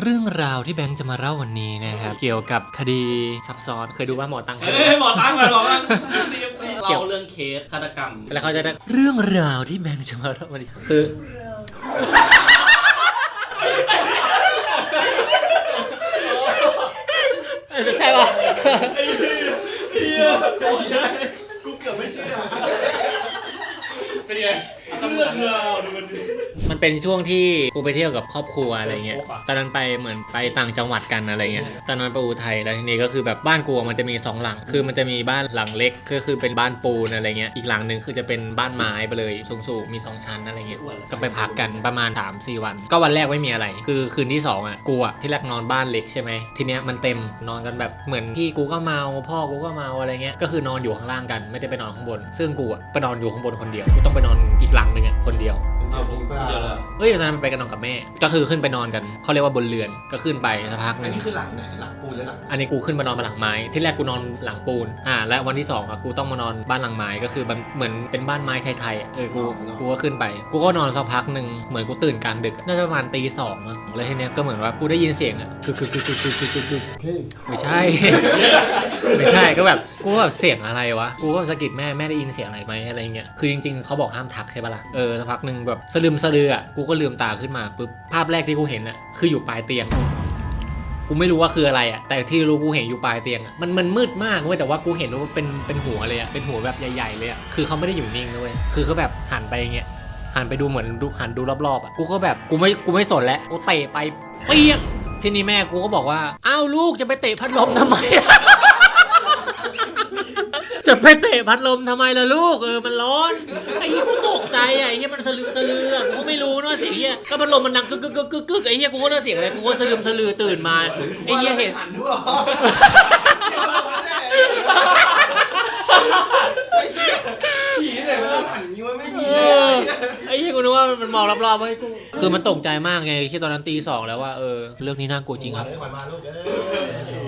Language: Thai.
เรื่องราวที่แบงค์จะมาเล่าวันนี้นะครับเกี่ยวกับคดีซับซ้อนเคยดูว่าหมอตังเอ้ยหมอตั้งก่อนหมอตั้งเราเรื่องเคสฆาตกรรมแล้วเขาจะได้เรื่องราวที่แบงค์จะมาเล่าวันนี้คือ ใช่ปะกูเกือบไม่เชื่อเป็นไง เรื่องราวดูมันดิมันเป็นช่วงที่กูไปเที่ยวกับครอบครัวอะไรเงี้ย ตอนนั้นไปเหมือนไปต่างจังหวัดกันอะไรเงี้ย ตอนนั้นไปอุทัยแล้วทีนี้ก็คือแบบบ้านกูอะมันจะมีสองหลัง คือมันจะมีบ้านหลังเล็กก็คือเป็นบ้านปูนอะไรเงี้ย อีกหลังหนึ่งคือจะเป็นบ้านไม้ไปเลยสูงๆมีสองชั้นอะไรเงี้ย ก็ไปพักกันประมาณ3 4วัน ก็วันแรกไม่มีอะไร คือคืนที่2อะกูอะที่แรกนอนบ้านเล็กใช่ไหมทีเนี้ยมันเต็มนอนกันแบบเหมือนพี่กูก็เมาพ่อกูก็เมาอะไรเงี้ย ก็คือนอนอยู่ข้างล่างกันไม่ได้ไปนอนข้างบน ซึ่งกูอะไปนอนอยู่ข้างบนคนเดียวกูต้องไปนอนอีกหลังไปเนี่ยคนเดียว เเอ้ยตอนนั้นไปกันนอนกับแม่ ก็คือขึ้นไปนอนกันเขาเรียกว่าบนเรือนก็ขึ้นไปสักพักหนึ่งอันนึง นี้คือหลังไหนหลังปูนและหลังอันนี้กูขึ้นมานอนบนหลังไม้ ที่แรกกูนอนหลังปูน อ่า และวันที่สองอะกูต้องมานอนบ้านหลังไม้ ก็คือเหมือนเป็นบ้านไม้ไทยๆเออ กู กูก็ขึ้นไป กูก็นอนสักพักหนึ่งเหมือนกูตื่นกลางดึกน่าจะประมาณตีสองมั้งแล้วทีเนี้ยก็เหมือนว่ากูได้ยินเสียงอะคือคือคือคือคือคือไม่ใช่ ไม่ใช่ก็แบบกูก็แบบเสียงอะไรวะ กูก็สะกิดแม่แม่ได้ยินเสียงอะไรไหมอะไรเงี้ย คือจริงๆเขาบอกห้ามทักใช่ปะล่ะ เออสักพักหนึ่งแบบสลืมสะลืออะ กูก็็ลืมตาขึ้นมาปุ๊บภาพแรกที่กูเห็นอะคืออยู่ปลายเตียง กูไม่รู้ว่าคืออะไรอะแต่ที่รู้กูเห็นอยู่ปลายเตียงอะมันมันมืดมากเว้ยแต่ว่ากูเห็นว่าเป็นเป็นหัวเลยอะเป็นหัวแบบใหญ่ๆเลยอะคือเขาไม่ได้อยู่นิ่งนะเว้ยคือเขาแบบหันไปอย่างเงี้ยหันไปดูเหมือนดูหันดูรอบๆอะกูก็แบบกูไม่กูไม่สนแล้วกูเตะไปเปี้ยงทีนี้แม่กูก็บอกว่าอ้าวลูกจะไปเตะพัดลมทำไม จะไปเตะพัดลมทำไมล่ะลูกเออมันร้อนไอ้กูตกใจอะไอ้เหี้ยมันสลืมสลือกูก็ไม่รู้ นะว่าเสียงเหี้ยก็พัดลมมันดังกึกกึกกึกกึกกึกไอ้เหี้ยกูก็นึกว่าเสียงอะไรกูก็สลืมสลือตื่นมาไอ้เหี้ยเห็น หันทั่วผีไหนมันต้องหันนี้ว่าไม่มีเอเลยอไอ้เหี้ยกูนึกว่ามันมองรอบๆไว้กูคือมันตกใจมากไงที่ตอนนั้นตีสองแล้วว่าเออเรื่องนี้น่ากลัวจริงครับขวัญมาลูกเอ้ย